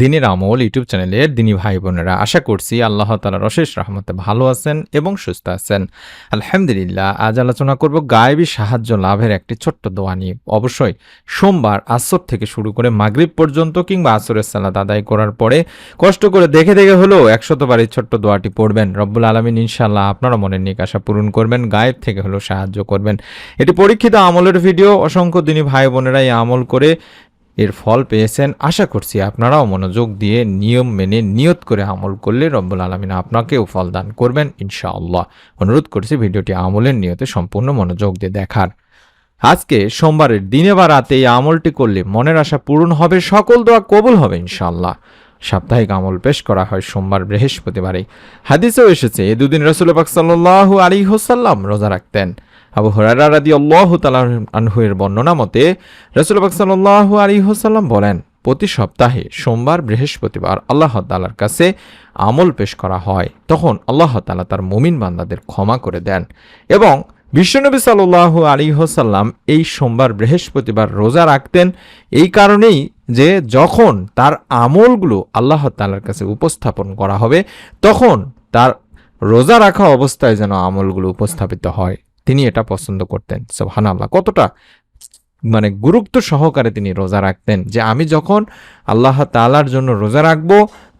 দিনের আমল ইউটিউব চ্যানেলের দিনী ভাই বোনেরা আশা করছি আল্লাহ তালার অশেষ রহমতে ভালো আছেন এবং সুস্থ আছেন। আলহামদুলিল্লাহ, আজ আলোচনা করব গায়েবী সাহায্য লাভের একটি ছোট্ট দোয়া নিয়ে। অবশ্যই সোমবার আসর থেকে শুরু করে মাগরিব পর্যন্ত কিংবা আসরের সালাদ আদায় করার পরে কষ্ট করে দেখে দেখে হলেও একশতবার এই ছোট্ট দোয়াটি পড়বেন। রব্বুল আলমিন ইনশাল্লাহ আপনারা মনের নিক আশা পূরণ করবেন, গায়েব থেকে হলেও সাহায্য করবেন। এটি পরীক্ষিত আমলের ভিডিও। অসংখ্য দিনী ভাই বোনেরা এই আমল করে এর ফল পেয়েছেন। আশা করছি আপনারাও মনোযোগ দিয়ে নিয়ম মেনে নিয়ত করে আমল করলে রব্বুল আলমিন আপনাকেও ফল দান করবেন ইনশাআল্লাহ। অনুরোধ করছি ভিডিওটি আমলের নিয়তে সম্পূর্ণ মনোযোগ দিয়ে দেখার। আজকে সোমবারের দিনে বা রাতে এই আমলটি করলে মনের আশা পূরণ হবে, সকল দোয়া কবুল হবে ইনশাআল্লাহ। সাপ্তাহিক আমল পেশ করা হয় সোমবার বৃহস্পতিবারে। হাদিসেও এসেছে, এ দুদিন রসুল পাক সাল্লাল্লাহু আলাইহি হোসাল্লাম রোজা রাখতেন। আবু হরারা রাদি আল্লাহ আনহুয়ের বর্ণনা মতে, রসুল পাক সাল্লাল্লাহু আলাইহি হোসাল্লাম বলেন, প্রতি সপ্তাহে সোমবার, বৃহস্পতিবার আল্লাহ তালার কাছে আমল পেশ করা হয়। তখন আল্লাহ তালা তার মুমিন বান্দাদের ক্ষমা করে দেন। এবং বিশ্বনবী সাল্লাহ আলী হোসাল্লাম এই সোমবার, বৃহস্পতিবার রোজা রাখতেন এই কারণেই যে যখন তার আমলগুলো আল্লাহ তালার কাছে উপস্থাপন করা হবে, তখন তার রোজা রাখা অবস্থায় যেন আমলগুলো উপস্থাপিত হয়। তিনি এটা পছন্দ করতেন সোহান আল্লাহ কতটা মানে গুরুত্ব সহকারে তিনি রোজা রাখতেন যে আমি যখন আল্লাহ তালার জন্য রোজা রাখব,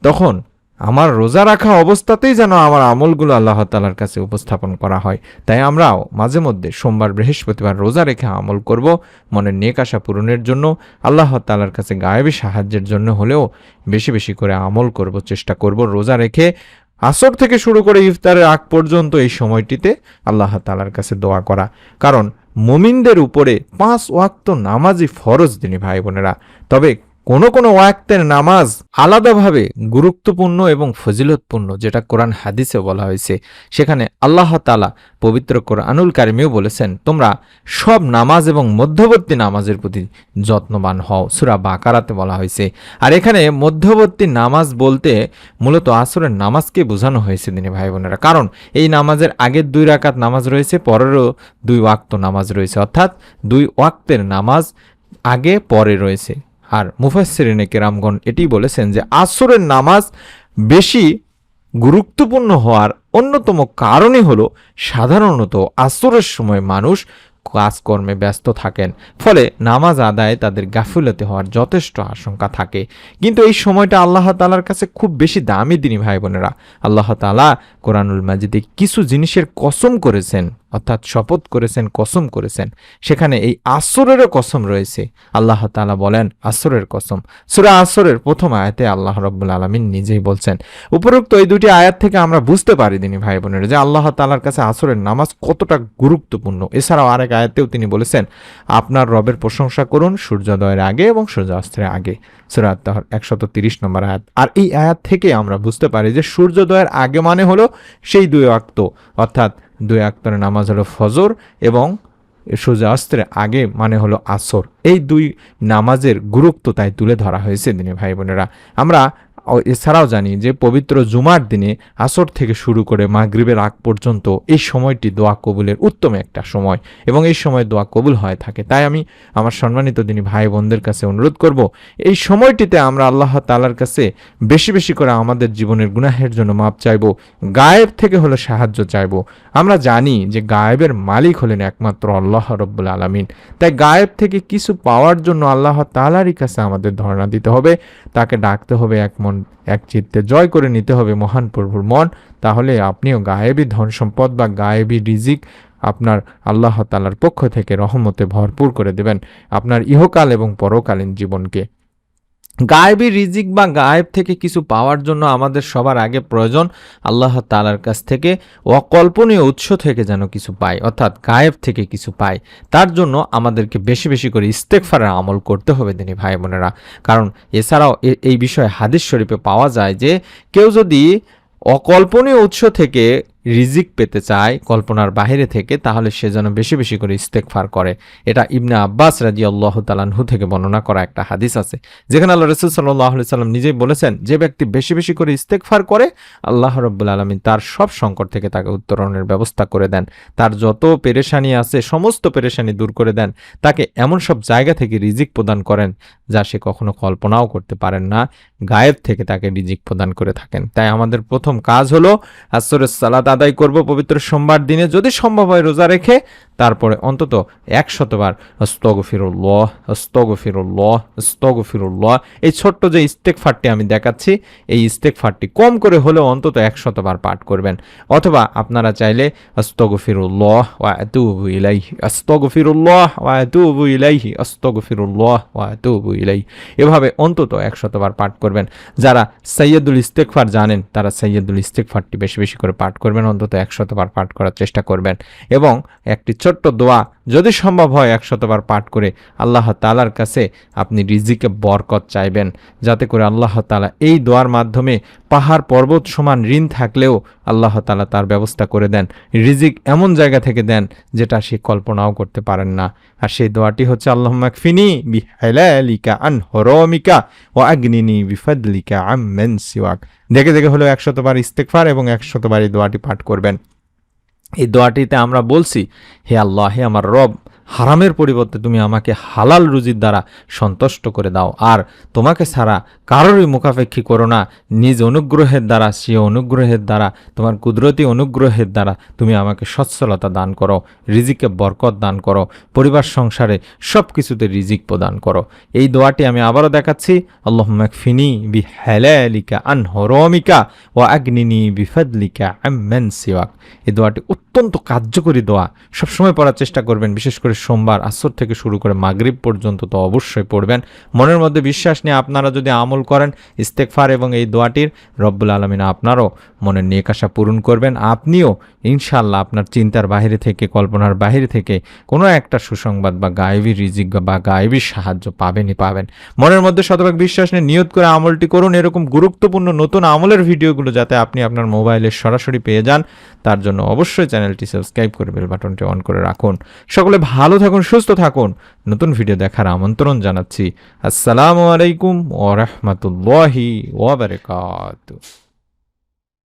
তখন আমার রোজা রাখা অবস্থাতেই যেন আমার আমলগুলো আল্লাহ তালার কাছে উপস্থাপন করা হয়। তাই আমরাও মাঝে মধ্যে সোমবার, বৃহস্পতিবার রোজা রেখে আমল করব মনের নেক আশা পূরণের জন্য, আল্লাহ তালার কাছে গায়েবী সাহায্যের জন্য হলেও বেশি বেশি করে আমল করব, চেষ্টা করব রোজা রেখে আসর থেকে শুরু করে ইফতারের আগ পর্যন্ত এই সময়টিতে আল্লাহ তালার কাছে দোয়া করা। কারণ মোমিনদের উপরে পাঁচ ওয়াক্ত নামাজই ফরজ তিনি ভাই বোনেরা তবে কোনো কোনো ওয়াক্তের নামাজ আলাদাভাবে গুরুত্বপূর্ণ এবং ফজিলতপূর্ণ, যেটা কোরআন হাদিসে বলা হয়েছে। সেখানে আল্লাহ তালা পবিত্র কোরআনুল কারিমেও বলেছেন, তোমরা সব নামাজ এবং মধ্যবর্তী নামাজের প্রতি যত্নবান হও। সুরা বাকারাতে বলা হয়েছে। আর এখানে মধ্যবর্তী নামাজ বলতে মূলত আসরের নামাজকে বোঝানো হয়েছে দিনে ভাই বোনেরা। কারণ এই নামাজের আগের দুই রাকাত নামাজ রয়েছে, পরেরও দুই ওয়াক্ত নামাজ রয়েছে। অর্থাৎ দুই ওয়াক্তের নামাজ আগে, পরে রয়েছে। আর মুফাসসিরিনে কেরামগণ এটি বলেছেন যে আসরের নামাজ বেশি গুরুত্বপূর্ণ হওয়ার অন্যতম কারণই হলো সাধারণত আসরের সময় মানুষ কাজকর্মে ব্যস্ত থাকেন। ফলে নামাজ আদায়ে তাদের গাফিলতি হওয়ার যথেষ্ট আশঙ্কা থাকে। কিন্তু এই সময়টা আল্লাহ তালার কাছে খুব বেশি দামি, দিনী ভাই বোনেরা আল্লাহ তালা কোরআনুল মাজিদে কিছু জিনিসের কসম করেছেন। অর্থাৎ শপথ করেছেন, কসম করেছেন। সেখানে এই আসরেরও কসম রয়েছে। আল্লাহ তালা বলেন, আসরের কসম। সুরা আসরের প্রথম আয়াতে আল্লাহ রব্বুল আলমিন নিজেই বলছেন, উপরোক্ত এই দুটি আয়াত থেকে আমরা বুঝতে পারি তিনি ভাই বোনেরা, যে আল্লাহ তালার কাছে আসরের নামাজ কতটা গুরুত্বপূর্ণ। এছাড়াও আরেক আয়াতেও তিনি বলেছেন, আপনার রবের প্রশংসা করুন সূর্যোদয়ের আগে এবং সূর্যাস্তের আগে। সুরা আত্মাহর একশত তিরিশ নম্বর আয়াত। আর এই আয়াত থেকে আমরা বুঝতে পারি যে সূর্যোদয়ের আগে মানে হলো সেই দুই আক্ত অর্থাৎ দুই আক্তার নামাজ হলো ফজর এবং সূর্যাস্তের আগে মানে হলো আসর। এই দুই নামাজের গুরুত্ব তাই তুলে ধরা হয়েছে, দিনে ভাই বোনেরা আমরা এছাড়াও জানি যে পবিত্র জুমার দিনে আসর থেকে শুরু করে মাগরিবের আগ পর্যন্ত এই সময়টি দোয়া কবুলের উত্তম একটা সময় এবং এই সময় দোয়া কবুল হয়ে থাকে। তাই আমি আমার সম্মানিত দিনী ভাই বোনদের কাছে অনুরোধ করব, এই সময়টিতে আমরা আল্লাহ তালার কাছে বেশি বেশি করে আমাদের জীবনের গুনাহের জন্য মাপ চাইব, গায়েব থেকে হলো সাহায্য চাইব। আমরা জানি যে গায়েবের মালিক হলেন একমাত্র আল্লাহ রব্বুল আলমিন। তাই গায়েব থেকে কিছু পাওয়ার জন্য আল্লাহ তালারই কাছে আমাদের ধর্ণা দিতে হবে, তাকে ডাকতে হবে এক মন এক চিত্তে জয় করে নিতে হবে মহান প্রভুর মন, তাহলে আপনিও গায়েবী ধন সম্পদ বা গায়েবী রিজিক আপনার আল্লাহ তালার পক্ষ থেকে রহমতে ভরপুর করে দেবেন। আপনার ইহকাল এবং পরকালীন জীবনকে। গায়েবী রিজিক বা গায়েব থেকে কিছু পাওয়ার জন্য আমাদের সবার আগে প্রয়োজন আল্লাহ তালার কাছ থেকে অকল্পনীয় উৎস থেকে যেন কিছু পাই, অর্থাৎ গায়েব থেকে কিছু পাই। তার জন্য আমাদেরকে বেশি বেশি করে ইস্তেকফারের আমল করতে হবে তিনি ভাই বোনেরা। কারণ এছাড়াও এই বিষয়ে হাদিস শরীফে পাওয়া যায় যে, কেউ যদি অকল্পনীয় উৎস থেকে রিজিক পেতে চায় কল্পনার বাহিরে থেকে, তাহলে সে যেন বেশি বেশি করে ইস্তেকফার করে। এটা ইবনে আব্বাস রাজি আল্লাহ তালানহু থেকে বর্ণনা করা একটা হাদিস আছে। যেখানে আল্লাহ রসুল সাল্লাহ সাল্লাম নিজেই বলেছেন, যে ব্যক্তি বেশি বেশি করে ইস্তেকফার করে, আল্লাহ রব্বুল আলমিন তার সব সংকট থেকে তাকে উত্তরণের ব্যবস্থা করে দেন। তার যত পেরেশানি আছে, সমস্ত পেরেশানি দূর করে দেন। তাকে এমন সব জায়গা থেকে রিজিক প্রদান করেন, যা সে কখনো কল্পনাও করতে পারেন না। গায়েব থেকে তাকে রিজিক প্রদান করে থাকেন। তাই আমাদের প্রথম কাজ হলো আসরের সালাত আদায় করব পবিত্র সোমবার দিনে। যদি সম্ভব হয় রোজা রেখে, তারপরে অন্তত একশতবার অস্তগফিরুল্লাহ অস্তগফিরুল্লাহ অস্তগফিরুল্লাহ এই ছোট্ট যে ইস্তেকফারটি আমি দেখাচ্ছি, এই ইস্তেকফারটি কম করে হলেও অন্তত একশতবার পাঠ করবেন। অথবা আপনারা চাইলে অস্তগফিরুল্লাহ ওয়া আতুবু ইলাইহি অস্তগফিরুল্লাহ ওয়া আতুবু ইলাইহি অস্তগফিরুল্লাহ ওয়া আতুবু ইলাইহি। এভাবে অন্তত একশতবার পাঠ করবেন। যারা সৈয়দুল ইস্তেকফার জানেন, তারা সৈয়দুল ইস্তেকফারটি বেশি বেশি করে পাঠ করবেন। অন্তত একশতবার পাঠ করার চেষ্টা করবেন। এবং একটি ছোট্ট দোয়া যদি সম্ভব হয় একশতবার পাঠ করে আল্লাহ তালার কাছে আপনি রিজিকে বরকত চাইবেন। যাতে করে আল্লাহ তালা এই দোয়ার মাধ্যমে পাহাড় পর্বত সমান ঋণ থাকলেও আল্লাহ তালা তার ব্যবস্থা করে দেন। রিজিক এমন জায়গা থেকে দেন যেটা সে কল্পনাও করতে পারেন না। আর সেই দোয়াটি হচ্ছে আল্লাহ মাকফিনি বিহালিকা আন হরমিকা ও আগ্নিনি বিফাদলিকা আমেন সিওয়াক। দেখে দেখে হলো একশতবার ইস্তেকফার এবং একশতবার এই দোয়াটি পাঠ করবেন। এই দোয়াটিতে আমরা বলছি হে আল্লাহ হে আমার রব হারামের পরিবর্তে তুমি আমাকে হালাল রুজির দ্বারা সন্তুষ্ট করে দাও। আর তোমাকে ছাড়া কারোরই মুখাপেক্ষী করো না। নিজ অনুগ্রহের দ্বারা সে অনুগ্রহের দ্বারা, তোমার কুদরতি অনুগ্রহের দ্বারা তুমি আমাকে সচ্ছলতা দান করো, রিজিকে বরকত দান করো, পরিবার সংসারে সব কিছুতে রিজিক প্রদান করো। এই দোয়াটি আমি আবারও দেখাচ্ছি। আল্লাহ ফিনি বি হ্যালিকা আন হরমিকা ও আগ্নিনি বিফাদলিকা আমেন সিওয়াক। এই দোয়াটি অত্যন্ত কার্যকরী দোয়া। সবসময় পড়ার চেষ্টা করবেন, বিশেষ করে সোমবার আসর থেকে শুরু করে মাগরিব পর্যন্ত তো অবশ্যই পড়বেন। মনের মধ্যে বিশ্বাস নিয়ে আপনারা যদি আমল করেন ইস্তেকফার এবং এই দোয়াটির রব্বুল আলমিনা আপনারও মনের নিয়ে পূরণ করবেন। আপনিও ইনশাল্লাহ আপনার চিন্তার বাইরে থেকে, কল্পনার বাইরে থেকে কোনো একটা সুসংবাদ বা গায়েবী রিজিক বা গায়েবী সাহায্য পাবেনই পাবেন। মনের মধ্যে শতভাগ বিশ্বাস নিয়ে নিয়ত করে আমলটি করুন। এরকম গুরুত্বপূর্ণ নতুন আমলের ভিডিওগুলো যাতে আপনি আপনার মোবাইলে সরাসরি পেয়ে যান, তার জন্য অবশ্যই চ্যানেলটি সাবস্ক্রাইব করে বেল বাটনটি অন করে রাখুন। সকলে ভালো থাকুন সুস্থ থাকুন। নতুন ভিডিও দেখার আমন্ত্রণ জানাচ্ছি। আসসালামু আলাইকুম ওরহমতুল্লাহি ওবরকাত